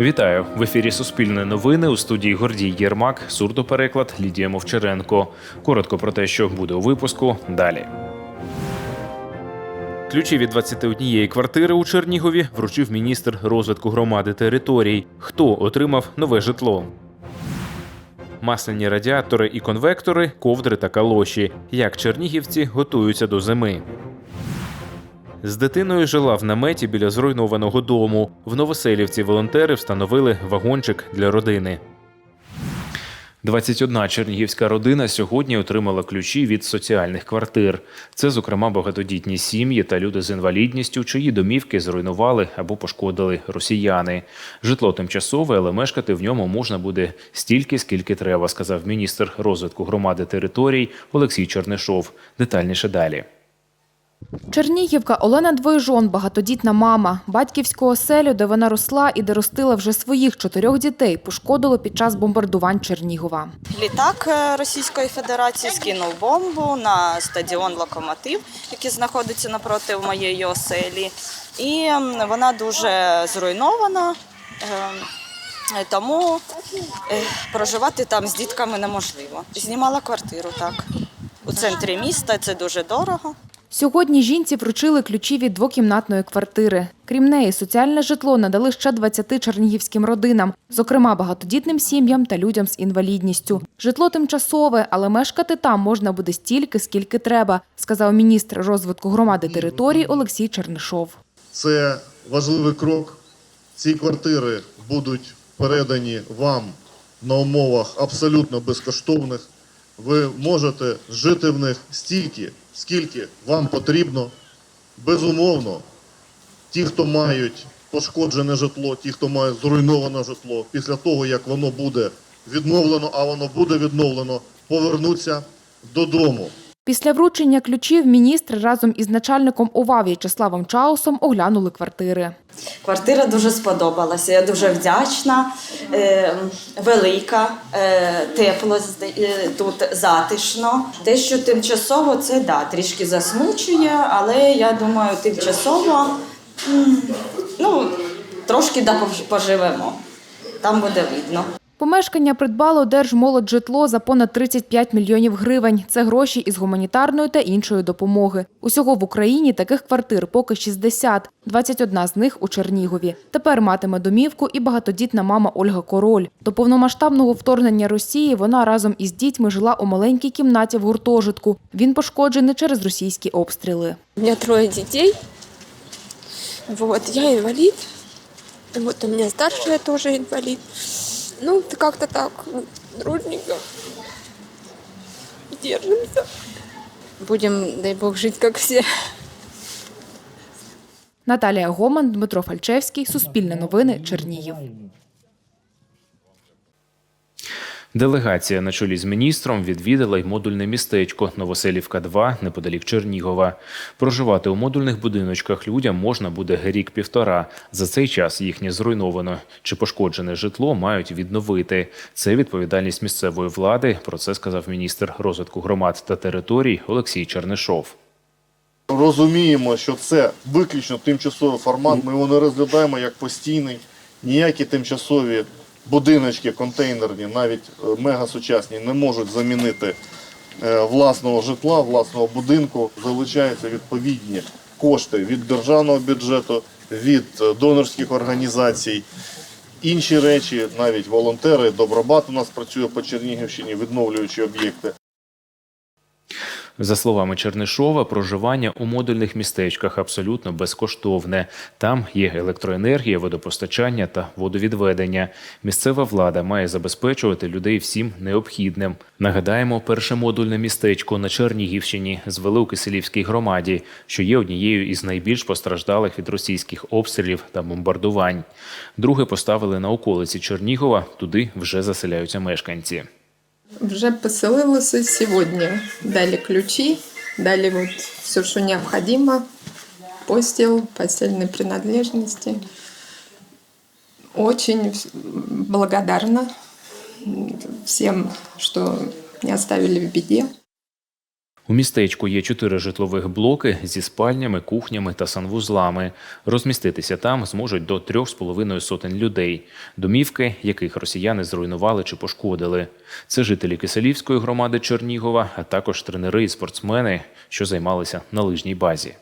Вітаю в ефірі Суспільне новини у студії Гордій Єрмак, сурдопереклад Лідія Мовчаренко. Коротко про те, що буде у випуску далі. Ключі від 21 квартири у Чернігові вручив міністр розвитку громади територій. Хто отримав нове житло? Масляні радіатори і конвектори, ковдри та калоші. Як чернігівці готуються до зими. З дитиною жила в наметі біля зруйнованого дому. В Новоселівці волонтери встановили вагончик для родини. 21 чернігівська родина сьогодні отримала ключі від соціальних квартир. Це, зокрема, багатодітні сім'ї та люди з інвалідністю, чиї домівки зруйнували або пошкодили росіяни. Житло тимчасове, але мешкати в ньому можна буде стільки, скільки треба, сказав міністр розвитку громади територій Олексій Чернишов. Детальніше далі. Чернігівка Олена Двойжон – багатодітна мама. Батьківську оселю, де вона росла і де ростила вже своїх чотирьох дітей, пошкодило під час бомбардувань Чернігова. Літак е, Російської Федерації скинув бомбу на стадіон Локомотив, який знаходиться напроти моєї оселі. І вона дуже зруйнована, е, тому е, проживати там з дітками неможливо. Знімала квартиру так. У центрі міста це дуже дорого. Сьогодні жінці вручили ключі від двокімнатної квартири. Крім неї, соціальне житло надали ще 20 чернігівським родинам, зокрема багатодітним сім'ям та людям з інвалідністю. Житло тимчасове, але мешкати там можна буде стільки, скільки треба, сказав міністр розвитку громади територій Олексій Чернишов. Це важливий крок. Ці квартири будуть передані вам на умовах абсолютно безкоштовних. Ви можете жити в них стільки, скільки вам потрібно. Безумовно, ті, хто мають пошкоджене житло, ті, хто мають зруйноване житло, після того, як воно буде відновлено, а воно буде відновлено, повернуться додому. Після вручення ключів міністр разом із начальником ОВА В'ячеславом Чаусом оглянули квартири. Квартира дуже сподобалася. Я дуже вдячна, е, велика, е, тепло е, тут затишно. Те, що тимчасово, це да, трішки засмучує, але я думаю, тимчасово ну, трошки да, поживемо. Там буде видно. Помешкання придбало Держмолоджитло за понад 35 мільйонів гривень. Це гроші із гуманітарної та іншої допомоги. Усього в Україні таких квартир поки 60, 21 з них у Чернігові. Тепер матиме домівку і багатодітна мама Ольга Король. До повномасштабного вторгнення Росії вона разом із дітьми жила у маленькій кімнаті в гуртожитку. Він пошкоджений через російські обстріли. У меня трое детей. Вот, я инвалид. Вот у меня старшая тоже инвалид. Ну, как-то так, ну, дружненько. Держимся. Будем, дай бог, жить как все. Наталія Гоман, Дмитро Фальчевський, Суспільне новини, Чернігів. Делегація на чолі з міністром відвідала й модульне містечко Новоселівка 2 неподалік Чернігова. Проживати у модульних будиночках людям можна буде рік-півтора. За цей час їхнє зруйноване чи пошкоджене житло мають відновити. Це відповідальність місцевої влади. Про це сказав міністр розвитку громад та територій Олексій Чернишов. Розуміємо, що це виключно тимчасовий формат. Ми його не розглядаємо як постійний. Ніякі тимчасові будиночки, контейнерні, навіть е, мегасучасні, не можуть замінити е, власного житла, власного будинку. Залучаються відповідні кошти від державного бюджету, від е, донорських організацій. Інші речі, навіть волонтери, Добробат у нас працює по Чернігівщині, відновлюючи об'єкти. За словами Чернишова, проживання у модульних містечках абсолютно безкоштовне. Там є електроенергія, водопостачання та водовідведення. Місцева влада має забезпечувати людей всім необхідним. Нагадаємо, перше модульне містечко на Чернігівщині звели у Киселівській громаді, що є однією із найбільш постраждалих від російських обстрілів та бомбардувань. Друге поставили на околиці Чернігова. Туди вже заселяються мешканці. Вже поселилися сьогодні. Дали ключи, дали вот все, что необходимо. Постел, постельные принадлежности. Очень благодарна всем, что не оставили в беде. У містечку є чотири житлових блоки зі спальнями, кухнями та санвузлами. Розміститися там зможуть до трьох з половиною сотень людей, домівки, яких росіяни зруйнували чи пошкодили. Це жителі Киселівської громади Чернігова, а також тренери і спортсмени, що займалися на лижній базі.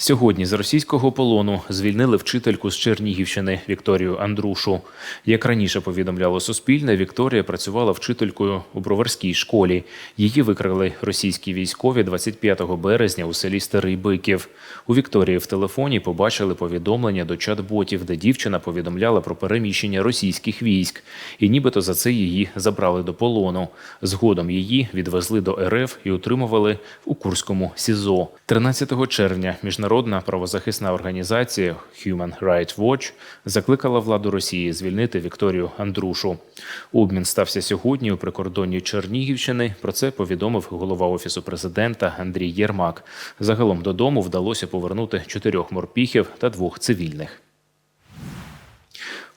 Сьогодні з російського полону звільнили вчительку з Чернігівщини Вікторію Андрушу. Як раніше повідомляло Суспільне, Вікторія працювала вчителькою у броварській школі. Її викрали російські військові 25 березня у селі Старий Биків. У Вікторії в телефоні побачили повідомлення до чат-ботів, де дівчина повідомляла про переміщення російських військ, і нібито за це її забрали до полону. Згодом її відвезли до РФ і утримували у Курському СІЗО. 13 червня міжнародна правозахисна організація Human Rights Watch закликала владу Росії звільнити Вікторію Андрушу. Обмін стався сьогодні у прикордонні Чернігівщини. Про це повідомив голова офісу президента Андрій Єрмак. Загалом додому вдалося повернути чотирьох морпіхів та двох цивільних.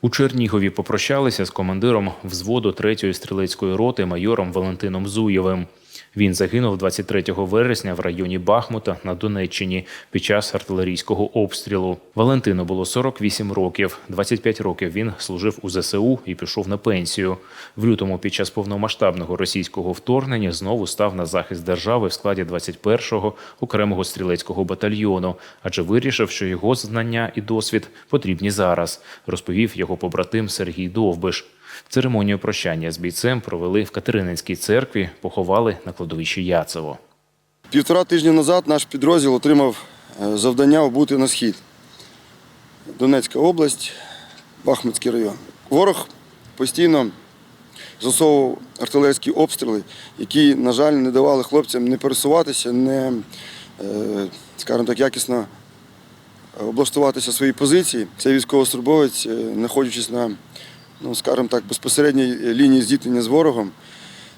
У Чернігові попрощалися з командиром взводу 3-ї стрілецької роти майором Валентином Зуєвим. Він загинув 23 вересня в районі Бахмута на Донеччині під час артилерійського обстрілу. Валентину було 48 років. 25 років він служив у ЗСУ і пішов на пенсію. В лютому під час повномасштабного російського вторгнення знову став на захист держави в складі 21-го окремого стрілецького батальйону, адже вирішив, що його знання і досвід потрібні зараз, розповів його побратим Сергій Довбиш. Церемонію прощання з бійцем провели в Катерининській церкві, поховали на кладовищі Яцево. Півтора тижні назад наш підрозділ отримав е, завдання обути на схід. Донецька область, Бахмутський район. Ворог постійно засовував артилерійські обстріли, які, на жаль, не давали хлопцям не пересуватися, не, е, скажімо так, якісно облаштуватися свої позиції. Цей військовослужбовець, е, знаходячись на, ну, скажімо так, безпосередній лінії зіткнення з ворогом,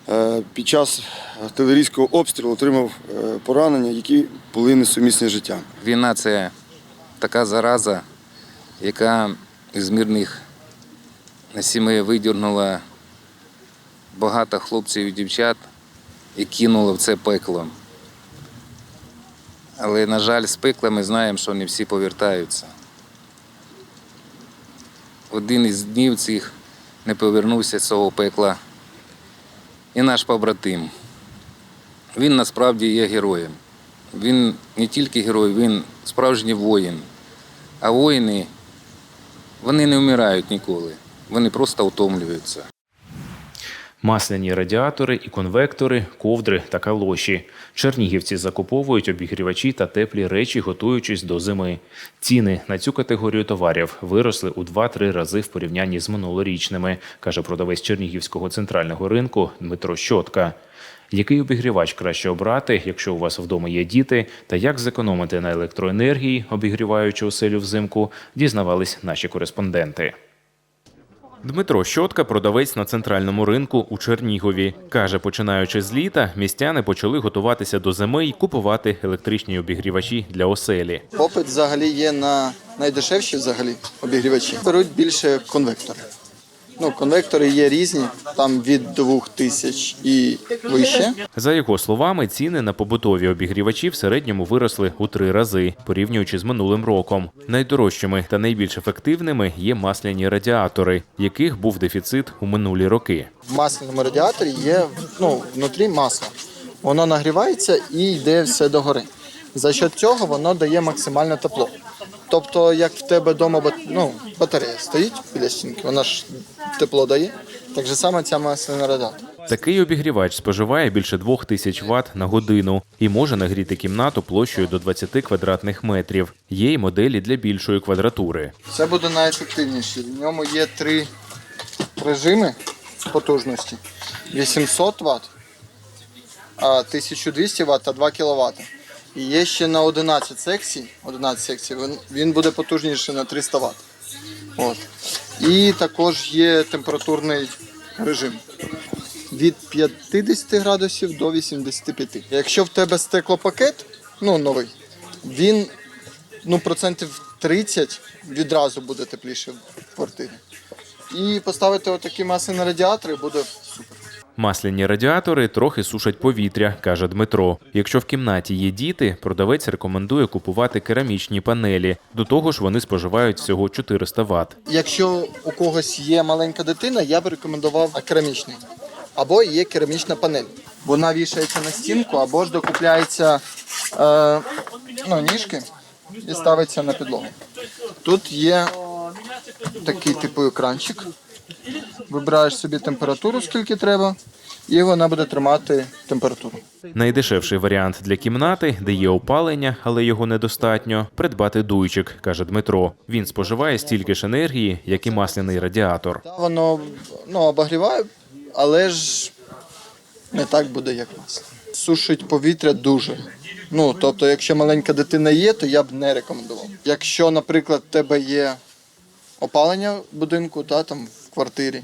Е, Під час артилерійського обстрілу отримав е, поранення, які були несумісні з життям. Війна це така зараза, яка з мирних сімей видірнула багато хлопців і дівчат і кинула в це пекло. Але, на жаль, з пекла ми знаємо, що не всі повертаються. Один із днів цих не повернувся з цього пекла і наш побратим. Він насправді є героєм. Він не тільки герой, він справжній воїн. А воїни вони не вмирають ніколи. Вони просто утомлюються. Масляні радіатори і конвектори, ковдри та калоші. Чернігівці закуповують обігрівачі та теплі речі, готуючись до зими. Ціни на цю категорію товарів виросли у 2-3 рази в порівнянні з минулорічними, каже продавець Чернігівського центрального ринку Дмитро Щотка. Який обігрівач краще обрати, якщо у вас вдома є діти, та як зекономити на електроенергії, обігріваючи оселю взимку, дізнавались наші кореспонденти. Дмитро Щотка, продавець на центральному ринку у Чернігові. Каже, починаючи з літа, містяни почали готуватися до зими і купувати електричні обігрівачі для оселі. Попит взагалі є на найдешевші взагалі обігрівачі. Беруть більше конвектори. Ну, конвектори є різні, там від 2000 і вище. За його словами, ціни на побутові обігрівачі в середньому виросли у три рази, порівнюючи з минулим роком. Найдорожчими та найбільш ефективними є масляні радіатори, яких був дефіцит у минулі роки. В масляному радіаторі є ну, внутрі масло. Воно нагрівається і йде все догори. За що цього воно дає максимальне тепло. Тобто, як в тебе вдома ну, батарея стоїть біля стінки, вона ж тепло дає. Так же саме ця масляна радіатор. Такий обігрівач споживає більше двох тисяч Вт на годину і може нагріти кімнату площею до 20 квадратних метрів. Є й моделі для більшої квадратури. Це буде найефективніше. В ньому є три режими потужності: 800 Вт, 1200 Вт та 2 кВт. І є ще на 11 секцій, 11 секцій, він, буде потужніший на 300 Вт. От. І також є температурний режим від 50 градусів до 85. Якщо в тебе стеклопакет, ну новий, він ну, процентів 30 відразу буде тепліше в квартирі. І поставити отакі маси на радіатори буде. Масляні радіатори трохи сушать повітря, каже Дмитро. Якщо в кімнаті є діти, продавець рекомендує купувати керамічні панелі. До того ж, вони споживають всього 400 Вт. Якщо у когось є маленька дитина, я б рекомендував керамічний. Або є керамічна панель. Вона вішається на стінку, або ж докупляється е, ну, ніжки і ставиться на підлогу. Тут є такий типу екранчик. Вибираєш собі температуру, скільки треба, і вона буде тримати температуру. Найдешевший варіант для кімнати, де є опалення, але його недостатньо, придбати дуйчик, каже Дмитро. Він споживає стільки ж енергії, як і масляний радіатор. Воно ну, обогріває, але ж не так буде, як масло. Сушить повітря дуже. Ну, тобто, якщо маленька дитина є, то я б не рекомендував. Якщо, наприклад, в тебе є опалення в будинку, та, там, квартирі,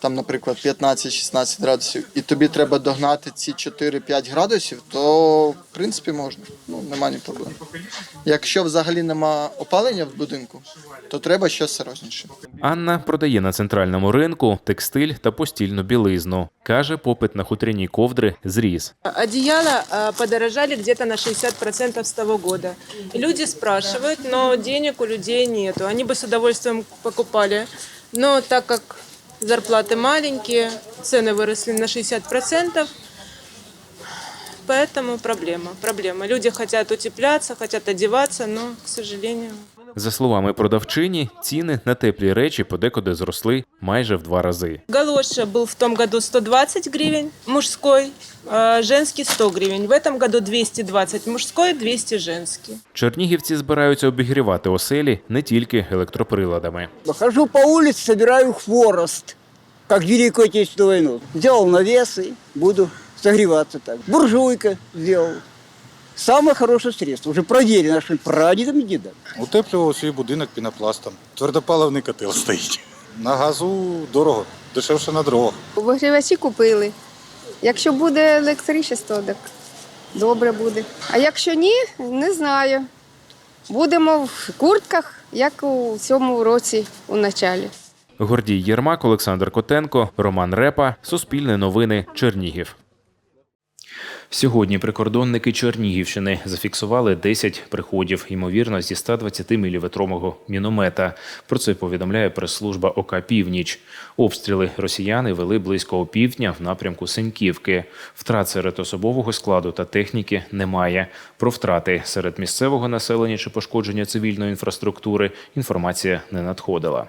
там, наприклад, 15-16 градусів, і тобі треба догнати ці 4-5 градусів, то в принципі можна. Ну, нема ні проблем. Якщо взагалі нема опалення в будинку, то треба щось серйозніше. Анна продає на центральному ринку текстиль та постільну білизну. Каже, попит на хутряні ковдри зріс. Одеяла подорожали где-то на 60% с того года. Люди спрашивают, но денег у людей нету. Они бы с удовольствием покупали. Но так как зарплаты маленькие, цены выросли на 60%, поэтому проблема. Проблема. Люди хотят утепляться, хотят одеваться, но, к сожалению, За словами продавчині, ціни на теплі речі подекуди зросли майже в два рази. Галоша был в том году 120 гривен мужской, а женский 100 гривен. В этом году 220 мужской, 200 женский. Чернігівці збираються обігрівати оселі не тільки електроприладами. Хожу по улице, собираю хворост, как в Великую Отечественную войну. Сделал навесы, буду согреваться так. Буржуйка сделал. Самое хорошее средство, уже проверено нашим прадедом и дедом. Утеплював свій будинок пінопластом. Твердопаливний котел стоїть. На газу дорого, дешевше на дорогах. Вигрівачі купили. Якщо буде електричество, так добре буде. А якщо ні, не знаю. Будемо в куртках, як у цьому році у началі. Гордій Єрмак, Олександр Котенко, Роман Репа, Суспільне новини, Чернігів. Сьогодні прикордонники Чернігівщини зафіксували 10 приходів, ймовірно, зі 120-мм міномета. Про це повідомляє прес-служба ОК «Північ». Обстріли росіяни вели близько опівдня в напрямку Сеньківки. Втрат серед особового складу та техніки немає. Про втрати серед місцевого населення чи пошкодження цивільної інфраструктури інформація не надходила.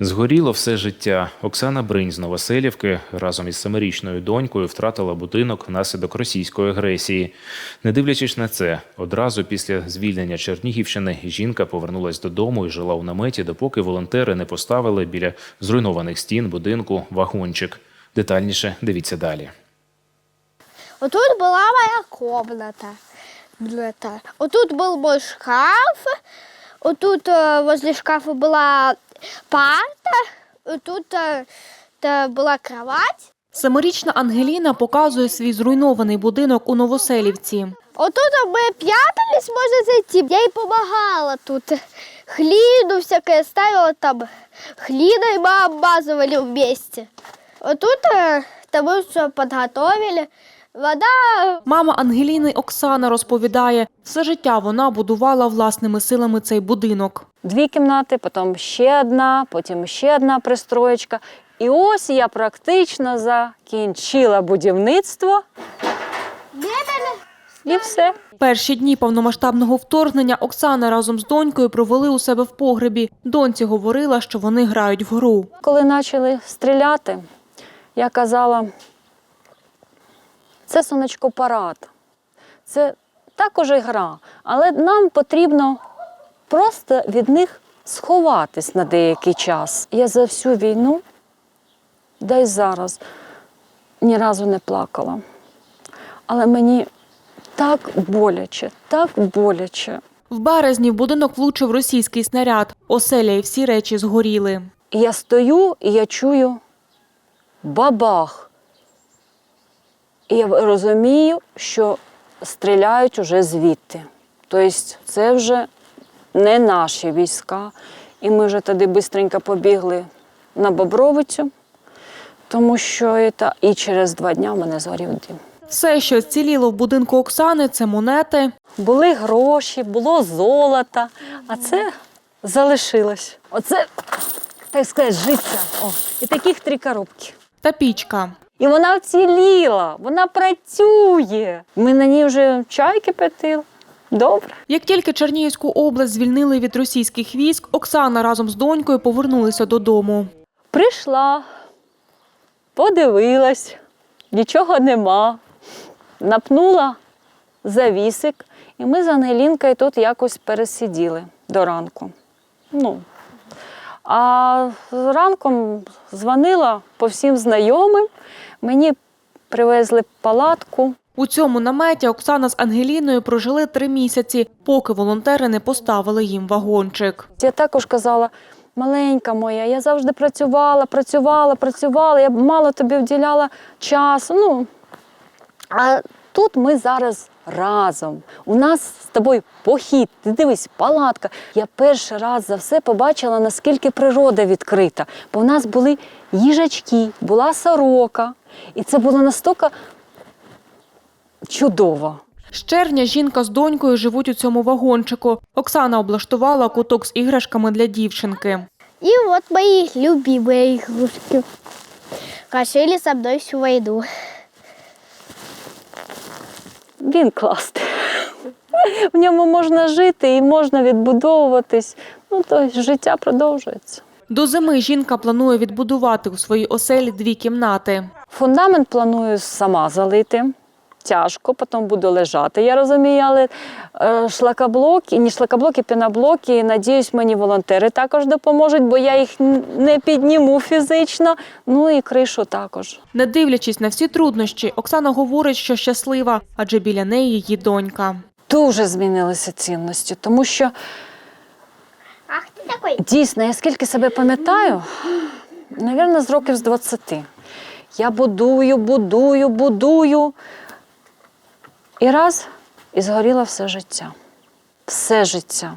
Згоріло все життя. Оксана Бринь з Новоселівки разом із семирічною донькою втратила будинок внаслідок російської агресії. Не дивлячись на це, одразу після звільнення Чернігівщини жінка повернулась додому і жила у наметі, допоки волонтери не поставили біля зруйнованих стін будинку вагончик. Детальніше дивіться далі. Вот тут была моя комната. Это. Вот тут был мой шкаф. Вот тут э, возле шкафа была парта. Вот тут э, это была кровать. Семирічна Ангеліна показує свій зруйнований будинок у Новоселівці. Вот тут мы прятались, можно зайти. Я ей помогала тут. Хлину всякое ставила там. Хлиной мы обмазывали вместе. Вот тут э, это мы все подготовили. Вода Мама Ангеліни Оксана розповідає, все життя вона будувала власними силами цей будинок. Дві кімнати, потім ще одна, потім ще одна пристроєчка. І ось я практично закінчила будівництво. І все. Перші дні повномасштабного вторгнення Оксана разом з донькою провели у себе в погребі. Доньці говорила, що вони грають в гру. Коли почали стріляти, я казала, це сонечко парад, це також гра, але нам потрібно просто від них сховатись на деякий час. Я за всю війну, да й зараз, ні разу не плакала. Але мені так боляче, так боляче. В березні в будинок влучив російський снаряд. Оселя і всі речі згоріли. Я стою і я чую бабах. І я розумію, що стріляють уже звідти. Тобто це вже не наші війська. І ми вже тоді швидко побігли на Бобровицю. тому що і, і через два дні в мене згорів дім. Все, що зціліло в будинку Оксани, це монети, Були гроші, було золото, а це залишилось. Оце, так сказати, життя. О, і таких три коробки. та пічка. І вона вціліла, вона працює. Ми на ній вже чай кипятили. Добре. Як тільки Чернігівську область звільнили від російських військ, Оксана разом з донькою повернулися додому. Прийшла, подивилась, нічого нема. Напнула завісик, і ми з Ангелінкою тут якось пересиділи до ранку. Ну, а ранком дзвонила по всім знайомим, мені привезли палатку. У цьому наметі Оксана з Ангеліною прожили три місяці, поки волонтери не поставили їм вагончик. Я також казала, маленька моя, я завжди працювала, працювала, працювала, я мало тобі вділяла часу. Ну, а тут ми зараз разом. У нас з тобою похід, ти дивись, палатка. Я перший раз за все побачила, наскільки природа відкрита. Бо в нас були їжачки, була сорока. І це було настільки чудово. З червня жінка з донькою живуть у цьому вагончику. Оксана облаштувала куток з іграшками для дівчинки. И вот мои любимые игрушки. Кошели со мной всю войну. Він класний. В ньому можна жити і можна відбудовуватись. Ну, то життя продовжується. До зими жінка планує відбудувати у своїй оселі дві кімнати. Фундамент планую сама залити. Тяжко, потім буду лежати. Я розумію, але е, шлакоблоки, не шлакоблоки, піноблоки. Надіюсь, мені волонтери також допоможуть, бо я їх не підніму фізично. Ну і кришу також. Не дивлячись на всі труднощі, Оксана говорить, що щаслива, адже біля неї її донька. Дуже змінилися цінності, тому що Ах ты такой. Дійсно, я скільки себе пам'ятаю, навірно, з років з 20. Я будую, будую, будую. І раз і згоріло все життя. Все життя.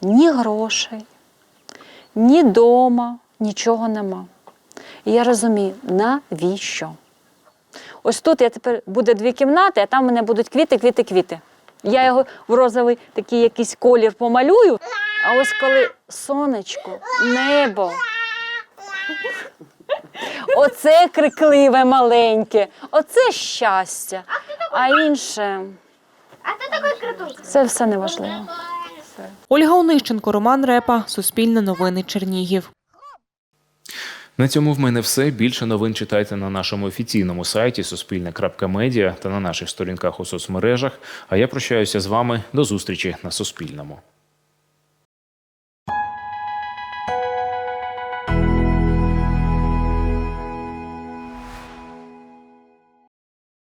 Ні грошей, ні дома, нічого нема. І я розумію, навіщо? Ось тут я тепер буде дві кімнати, а там в мене будуть квіти, квіти, квіти. Я його в розовий такий якийсь колір помалюю. А ось коли сонечко, небо. Оце крикливе маленьке, оце щастя. А інше А це все неважливо. Ольга Онищенко, Роман Репа, Суспільне новини Чернігів. На цьому в мене все. Більше новин читайте на нашому офіційному сайті Суспільне.Медіа та на наших сторінках у соцмережах. А я прощаюся з вами до зустрічі на Суспільному.